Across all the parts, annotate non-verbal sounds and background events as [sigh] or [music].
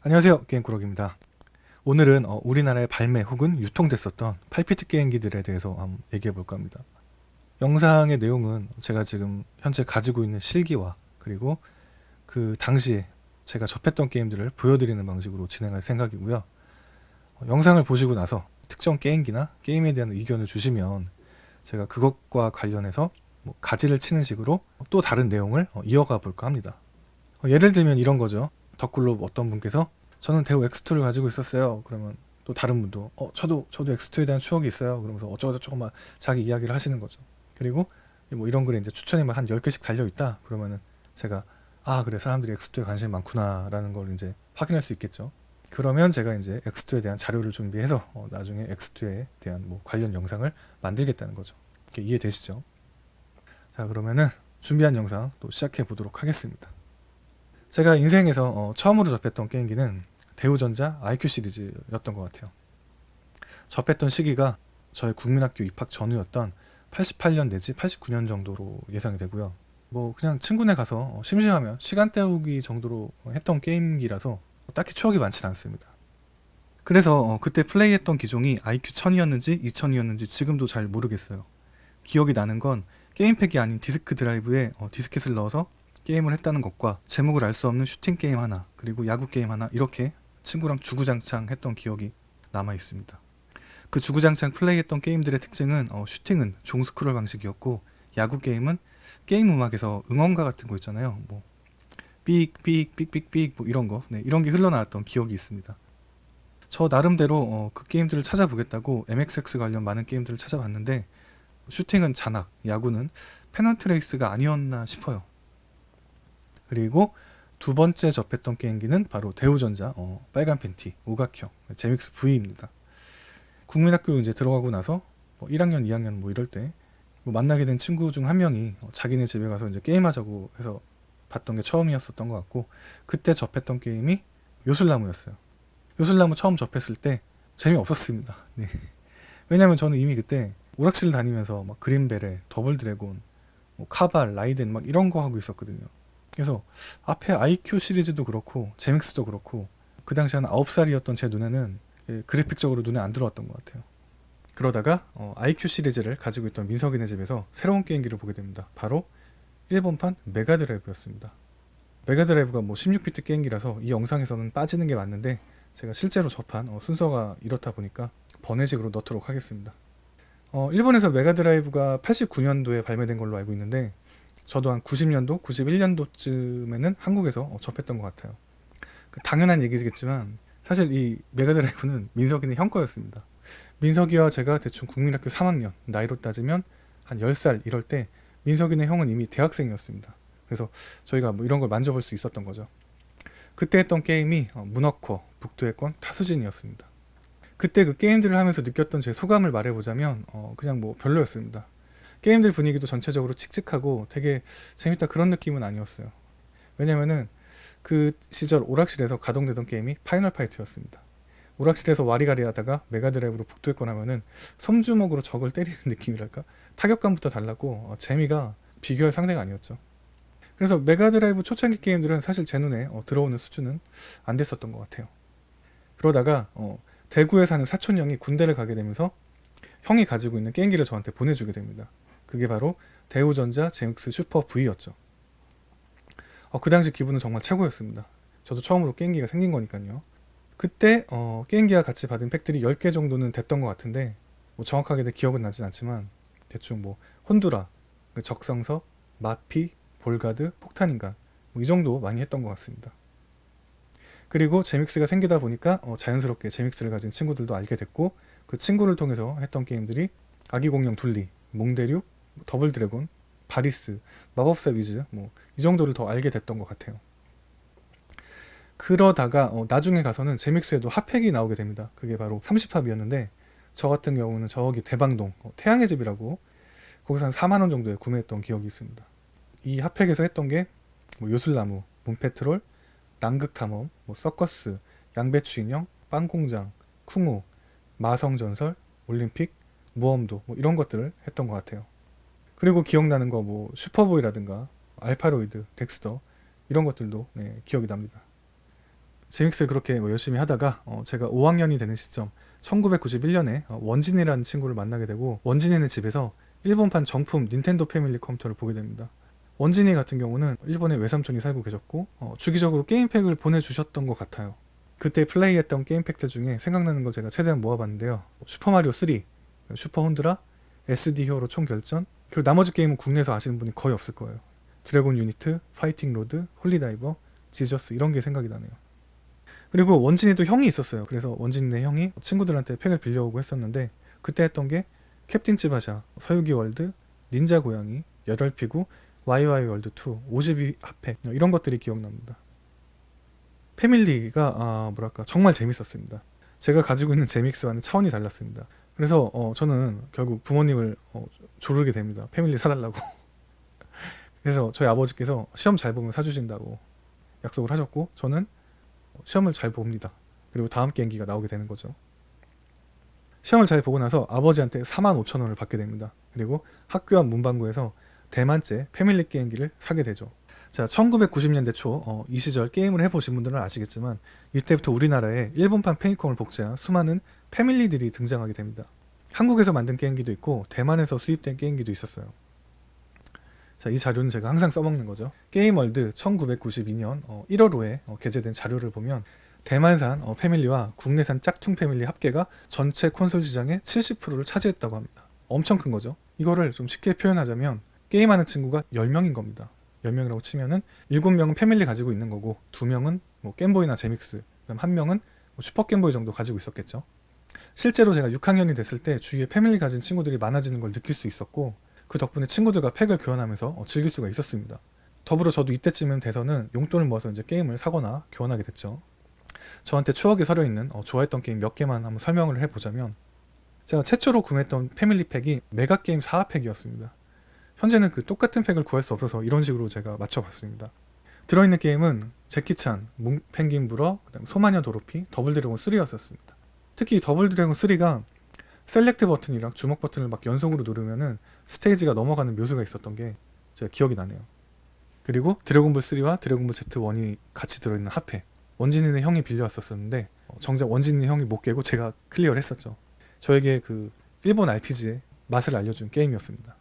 안녕하세요. 게임꾸러기입니다. 오늘은 어, 우리나라에 발매 혹은 유통됐었던 8피트 게임기들에 대해서 한번 얘기해 볼까 합니다. 영상의 내용은 제가 지금 현재 가지고 있는 실기와 그리고 그 당시에 제가 접했던 게임들을 보여드리는 방식으로 진행할 생각이고요. 어, 영상을 보시고 나서 특정 게임기나 게임에 대한 의견을 주시면 제가 그것과 관련해서 뭐 가지를 치는 식으로 또 다른 내용을 어, 이어가 볼까 합니다. 어, 예를 들면 이런 거죠. 덧글로 어떤 분께서 저는 대우 X2를 가지고 있었어요. 그러면 또 다른 분도 어 저도 저도 X2에 대한 추억이 있어요. 그러면서 어쩌고저쩌고 막 자기 이야기를 하시는 거죠. 그리고 뭐 이런 글에 이제 추천이 막 한 10개씩 달려 있다. 그러면은 제가 아 그래 사람들이 X2에 관심이 많구나라는 걸 이제 확인할 수 있겠죠. 그러면 제가 이제 X2에 대한 자료를 준비해서 어, 나중에 X2에 대한 뭐 관련 영상을 만들겠다는 거죠. 이해되시죠? 자 그러면은 준비한 영상 또 시작해 보도록 하겠습니다. 제가 인생에서 어, 처음으로 접했던 게임기는 대우전자 IQ 시리즈였던 것 같아요. 접했던 시기가 저의 국민학교 입학 전후였던 88년 내지 89년 정도로 예상이 되고요. 뭐 그냥 친구네 가서 어, 심심하면 시간 때우기 정도로 했던 게임기라서 딱히 추억이 많지는 않습니다. 그래서 어, 그때 플레이했던 기종이 IQ 1000이었는지 2000이었는지 지금도 잘 모르겠어요. 기억이 나는 건 게임팩이 아닌 디스크 드라이브에 어, 디스켓을 넣어서 게임을 했다는 것과 제목을 알 수 없는 슈팅 게임 하나 그리고 야구 게임 하나 이렇게 친구랑 주구장창 했던 기억이 남아 있습니다. 그 주구장창 플레이했던 게임들의 특징은 어, 슈팅은 종스크롤 방식이었고 야구 게임은 게임 음악에서 응원가 같은 거 있잖아요. 뭐 삑삑삑삑삑 뭐 이런 거 네, 이런 게 흘러나왔던 기억이 있습니다. 저 나름대로 어, 그 게임들을 찾아보겠다고 MXX 관련 많은 게임들을 찾아봤는데 슈팅은 잔악, 야구는 페넌트레이스가 아니었나 싶어요. 그리고 두 번째 접했던 게임기는 바로 대우전자 어, 빨간 팬티 오각형 제믹스 V입니다. 국민학교 이제 들어가고 나서 뭐 1학년, 2학년 뭐 이럴 때 뭐 만나게 된 친구 중 한 명이 어, 자기네 집에 가서 이제 게임하자고 해서 봤던 게 처음이었었던 것 같고 그때 접했던 게임이 요술나무였어요. 요술나무 처음 접했을 때 재미없었습니다. [laughs] 네. 왜냐면 저는 이미 그때 오락실 다니면서 막 그린베레, 더블 드래곤, 뭐 카발, 라이덴 막 이런 거 하고 있었거든요. 그래서 앞에 IQ 시리즈도 그렇고 제믹스도 그렇고 그 당시 한 9살이었던 제 눈에는 예, 그래픽적으로 눈에 안 들어왔던 것 같아요. 그러다가 어, IQ 시리즈를 가지고 있던 민석이네 집에서 새로운 게임기를 보게 됩니다. 바로 일본판 메가드라이브였습니다. 메가드라이브가 뭐 16비트 게임기라서 이 영상에서는 빠지는 게 맞는데 제가 실제로 접한 어, 순서가 이렇다 보니까 번외식으로 넣도록 하겠습니다. 어, 일본에서 메가드라이브가 89년도에 발매된 걸로 알고 있는데 저도 한 90년도, 91년도쯤에는 한국에서 어, 접했던 것 같아요. 그 당연한 얘기겠지만 사실 이 메가드라이브는 민석이는 형 거였습니다. 민석이와 제가 대충 국민학교 3학년 나이로 따지면 한 10살 이럴 때 민석이네 형은 이미 대학생이었습니다. 그래서 저희가 뭐 이런 걸 만져볼 수 있었던 거죠. 그때 했던 게임이 어, 문어커, 북두의 권, 타수진이었습니다. 그때 그 게임들을 하면서 느꼈던 제 소감을 말해보자면 어, 그냥 뭐 별로였습니다. 게임들 분위기도 전체적으로 칙칙하고 되게 재밌다 그런 느낌은 아니었어요. 왜냐면은 그 시절 오락실에서 가동되던 게임이 파이널 파이트였습니다. 오락실에서 와리가리 하다가 메가드라이브로 북두했거나 하면은 손주먹으로 적을 때리는 [laughs] 느낌이랄까? 타격감부터 달랐고 어, 재미가 비교할 상대가 아니었죠. 그래서 메가드라이브 초창기 게임들은 사실 제 눈에 어, 들어오는 수준은 안 됐었던 것 같아요. 그러다가 어, 대구에 사는 사촌 형이 군대를 가게 되면서 형이 가지고 있는 게임기를 저한테 보내주게 됩니다. 그게 바로 대우전자 제믹스 슈퍼 V였죠. 어, 그 당시 기분은 정말 최고였습니다. 저도 처음으로 게임기가 생긴 거니까요. 그때 어, 게임기와 같이 받은 팩들이 10개 정도는 됐던 것 같은데 뭐 정확하게 내 기억은 나진 않지만 대충 뭐 혼두라, 그 적성서, 마피, 볼가드, 폭탄인간 뭐 이 정도 많이 했던 것 같습니다. 그리고 제믹스가 생기다 보니까 어, 자연스럽게 제믹스를 가진 친구들도 알게 됐고 그 친구를 통해서 했던 게임들이 아기공룡 둘리, 몽대륙, 더블 드래곤, 바리스, 마법사 위즈 뭐 이 정도를 더 알게 됐던 것 같아요. 그러다가 어, 나중에 가서는 제믹스에도 핫팩이 나오게 됩니다. 그게 바로 30합이었는데 저 같은 경우는 저기 대방동 어, 태양의 집이라고 거기서 한 4만 원 정도에 구매했던 기억이 있습니다. 이 핫팩에서 했던 게 뭐 요술나무, 문페트롤, 남극탐험, 뭐 서커스, 양배추 인형, 빵공장, 쿵우, 마성전설, 올림픽, 모험도 뭐 이런 것들을 했던 것 같아요. 그리고 기억나는 거 뭐 슈퍼보이라든가 알파로이드, 덱스터 이런 것들도 네, 기억이 납니다. 제믹스를 그렇게 뭐 열심히 하다가 어, 제가 5학년이 되는 시점 1991년에 어, 원진이라는 친구를 만나게 되고 원진이네 집에서 일본판 정품 닌텐도 패밀리 컴퓨터를 보게 됩니다. 원진이 같은 경우는 일본에 외삼촌이 살고 계셨고 어, 주기적으로 게임팩을 보내주셨던 것 같아요. 그때 플레이했던 게임팩들 중에 생각나는 거 제가 최대한 모아봤는데요. 슈퍼마리오 3, 슈퍼 혼드라, SD 히어로 총결전 그리고 나머지 게임은 국내에서 아시는 분이 거의 없을 거예요. 드래곤 유니트, 파이팅 로드, 홀리다이버, 지저스 이런 게 생각이 나네요. 그리고 원진이도 형이 있었어요. 그래서 원진이네 형이 친구들한테 팩을 빌려오고 했었는데 그때 했던 게 캡틴 츠바샤, 서유기 월드, 닌자 고양이, 열혈 피구, YY 월드 2, 52 핫팩 이런 것들이 기억납니다. 패밀리가 아, 뭐랄까 정말 재밌었습니다. 제가 가지고 있는 제믹스와는 차원이 달랐습니다. 그래서 어, 저는 결국 부모님을 어, 조르게 됩니다. 패밀리 사달라고. [laughs] 그래서 저희 아버지께서 시험 잘 보면 사주신다고 약속을 하셨고 저는 시험을 잘 봅니다. 그리고 다음 게임기가 나오게 되는 거죠. 시험을 잘 보고 나서 아버지한테 4만 5천 원을 받게 됩니다. 그리고 학교 앞 문방구에서 대만째 패밀리 게임기를 사게 되죠. 자, 1990년대 초, 어, 이 시절 게임을 해보신 분들은 아시겠지만, 이때부터 우리나라에 일본판 페이컴을 복제한 수많은 패밀리들이 등장하게 됩니다. 한국에서 만든 게임기도 있고, 대만에서 수입된 게임기도 있었어요. 자, 이 자료는 제가 항상 써먹는 거죠. 게임월드 1992년 1월 5에 어, 게재된 자료를 보면, 대만산 어, 패밀리와 국내산 짝퉁 패밀리 합계가 전체 콘솔 시장의 70%를 차지했다고 합니다. 엄청 큰 거죠. 이거를 좀 쉽게 표현하자면, 게임하는 친구가 10명인 겁니다. 10명이라고 치면은 7명은 패밀리 가지고 있는 거고 2명은 뭐 겜보이나 제믹스 그다음 1명은 뭐 슈퍼 겜보이 정도 가지고 있었겠죠. 실제로 제가 6학년이 됐을 때 주위에 패밀리 가진 친구들이 많아지는 걸 느낄 수 있었고 그 덕분에 친구들과 팩을 교환하면서 어, 즐길 수가 있었습니다. 더불어 저도 이때쯤 돼서는 용돈을 모아서 이제 게임을 사거나 교환하게 됐죠. 저한테 추억이 서려 있는 어, 좋아했던 게임 몇 개만 한번 설명을 해보자면 제가 최초로 구매했던 패밀리 팩이 메가 게임 4팩이었습니다. 현재는 그 똑같은 팩을 구할 수 없어서 이런 식으로 제가 맞춰봤습니다. 들어있는 게임은 제키찬, 몽 펭귄 불어, 그다음 소마녀 도로피, 더블 드래곤 3였었습니다. 특히 더블 드래곤 3가 셀렉트 버튼이랑 주먹 버튼을 막 연속으로 누르면은 스테이지가 넘어가는 묘수가 있었던 게 제가 기억이 나네요. 그리고 드래곤볼 3와 드래곤볼 Z1이 같이 들어있는 핫팩. 원진이네 형이 빌려왔었었는데 어, 정작 원진이네 형이 못 깨고 제가 클리어를 했었죠. 저에게 그 일본 RPG의 맛을 알려준 게임이었습니다.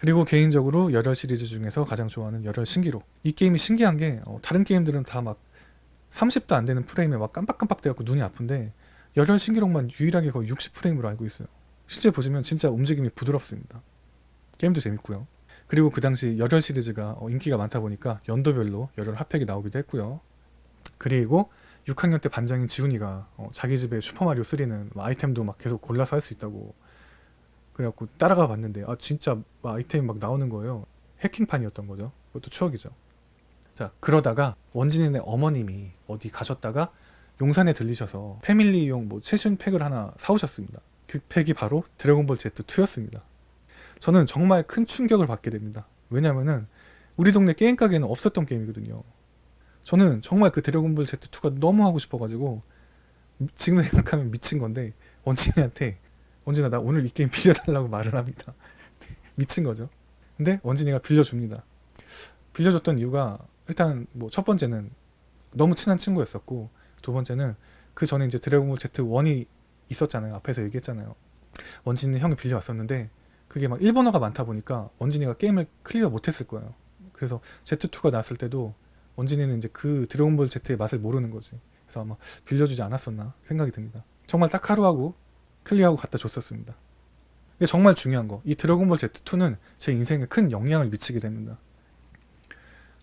그리고 개인적으로 열혈 시리즈 중에서 가장 좋아하는 열혈 신기록. 이 게임이 신기한 게 어, 다른 게임들은 다 막 30도 안 되는 프레임에 막 깜빡깜빡 대갖고 눈이 아픈데 열혈 신기록만 유일하게 거의 60 프레임으로 알고 있어요. 실제 보시면 진짜 움직임이 부드럽습니다. 게임도 재밌고요. 그리고 그 당시 열혈 시리즈가 어, 인기가 많다 보니까 연도별로 열혈 핫팩이 나오기도 했고요. 그리고 6학년 때 반장인 지훈이가 어, 자기 집에 슈퍼마리오 3는 아이템도 막 계속 골라서 할 수 있다고 그래갖고 따라가 봤는데 아 진짜 막 아이템이 막 나오는 거예요. 해킹판이었던 거죠. 그것도 추억이죠. 자 그러다가 원진이네 어머님이 어디 가셨다가 용산에 들리셔서 패밀리용 뭐 최신 팩을 하나 사오셨습니다. 그 팩이 바로 드래곤볼 Z2였습니다. 저는 정말 큰 충격을 받게 됩니다. 왜냐면은 우리 동네 게임 가게는 없었던 게임이거든요. 저는 정말 그 드래곤볼 Z2가 너무 하고 싶어가지고 지금 생각하면 미친 건데 원진이한테 원진아 나 오늘 이 게임 빌려달라고 말을 합니다. [laughs] 미친 거죠. 근데 원진이가 빌려줍니다. 빌려줬던 이유가 일단 뭐 첫 번째는 너무 친한 친구였었고 두 번째는 그 전에 이제 드래곤볼 Z1이 있었잖아요. 앞에서 얘기했잖아요. 원진이 형이 빌려왔었는데 그게 막 일본어가 많다 보니까 원진이가 게임을 클리어 못했을 거예요. 그래서 Z2가 나왔을 때도 원진이는 이제 그 드래곤볼 Z의 맛을 모르는 거지. 그래서 아마 빌려주지 않았었나 생각이 듭니다. 정말 딱 하루하고 클리어하고 갖다 줬었습니다. 이게 정말 중요한 거. 이 드래곤볼 Z2는 제 인생에 큰 영향을 미치게 됩니다.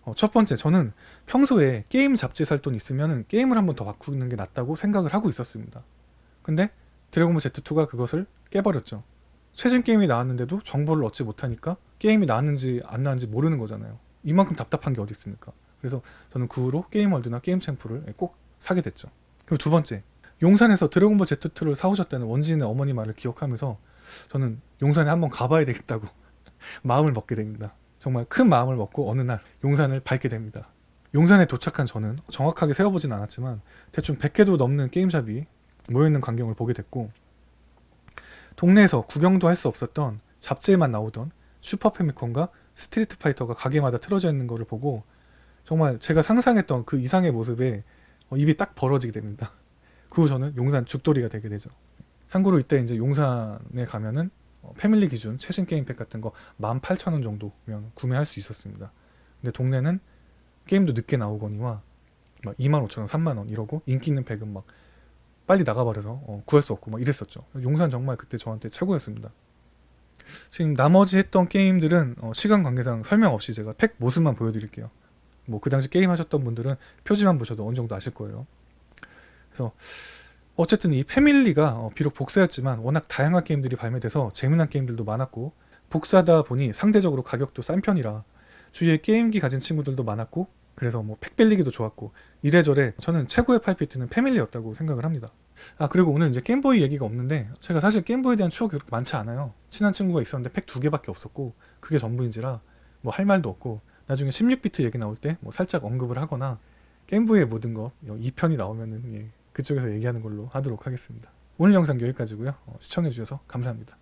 어, 첫 번째, 저는 평소에 게임 잡지 살 돈 있으면 게임을 한 번 더 바꾸는 게 낫다고 생각을 하고 있었습니다. 근데 드래곤볼 Z2가 그것을 깨버렸죠. 최신 게임이 나왔는데도 정보를 얻지 못하니까 게임이 나왔는지 안 나왔는지 모르는 거잖아요. 이만큼 답답한 게 어디 있습니까? 그래서 저는 그 후로 게임월드나 게임챔프를 꼭 사게 됐죠. 그리고 두 번째, 용산에서 드래곤볼 Z2를 사오셨다는 원진의 어머니 말을 기억하면서 저는 용산에 한번 가봐야 되겠다고 [laughs] 마음을 먹게 됩니다. 정말 큰 마음을 먹고 어느 날 용산을 밟게 됩니다. 용산에 도착한 저는 정확하게 세어보진 않았지만 대충 100개도 넘는 게임샵이 모여있는 광경을 보게 됐고 동네에서 구경도 할 수 없었던 잡지에만 나오던 슈퍼 패미콘과 스트리트 파이터가 가게마다 틀어져 있는 것을 보고 정말 제가 상상했던 그 이상의 모습에 어, 입이 딱 벌어지게 됩니다. 그 후 저는 용산 죽돌이가 되게 되죠. 참고로 이때 이제 용산에 가면은 어, 패밀리 기준 최신 게임팩 같은 거 18,000원 정도면 구매할 수 있었습니다. 근데 동네는 게임도 늦게 나오거니와 막 25,000원, 3만원 이러고 인기 있는 팩은 막 빨리 나가버려서 어, 구할 수 없고 막 이랬었죠. 용산 정말 그때 저한테 최고였습니다. 지금 나머지 했던 게임들은 어, 시간 관계상 설명 없이 제가 팩 모습만 보여드릴게요. 뭐 그 당시 게임 하셨던 분들은 표지만 보셔도 어느 정도 아실 거예요. 그래서 어쨌든 이 패밀리가 어, 비록 복사였지만 워낙 다양한 게임들이 발매돼서 재미난 게임들도 많았고 복사다 보니 상대적으로 가격도 싼 편이라 주위에 게임기 가진 친구들도 많았고 그래서 뭐 팩 빌리기도 좋았고 이래저래 저는 최고의 팔피트는 패밀리였다고 생각을 합니다. 아 그리고 오늘 이제 게임보이 얘기가 없는데 제가 사실 게임보이에 대한 추억이 그렇게 많지 않아요. 친한 친구가 있었는데 팩 두 개밖에 없었고 그게 전부인지라 뭐 할 말도 없고 나중에 16비트 얘기 나올 때 뭐 살짝 언급을 하거나 게임보이의 모든 거 2편이 나오면은 예, 그쪽에서 얘기하는 걸로 하도록 하겠습니다. 오늘 영상 여기까지고요. 어, 시청해주셔서 감사합니다.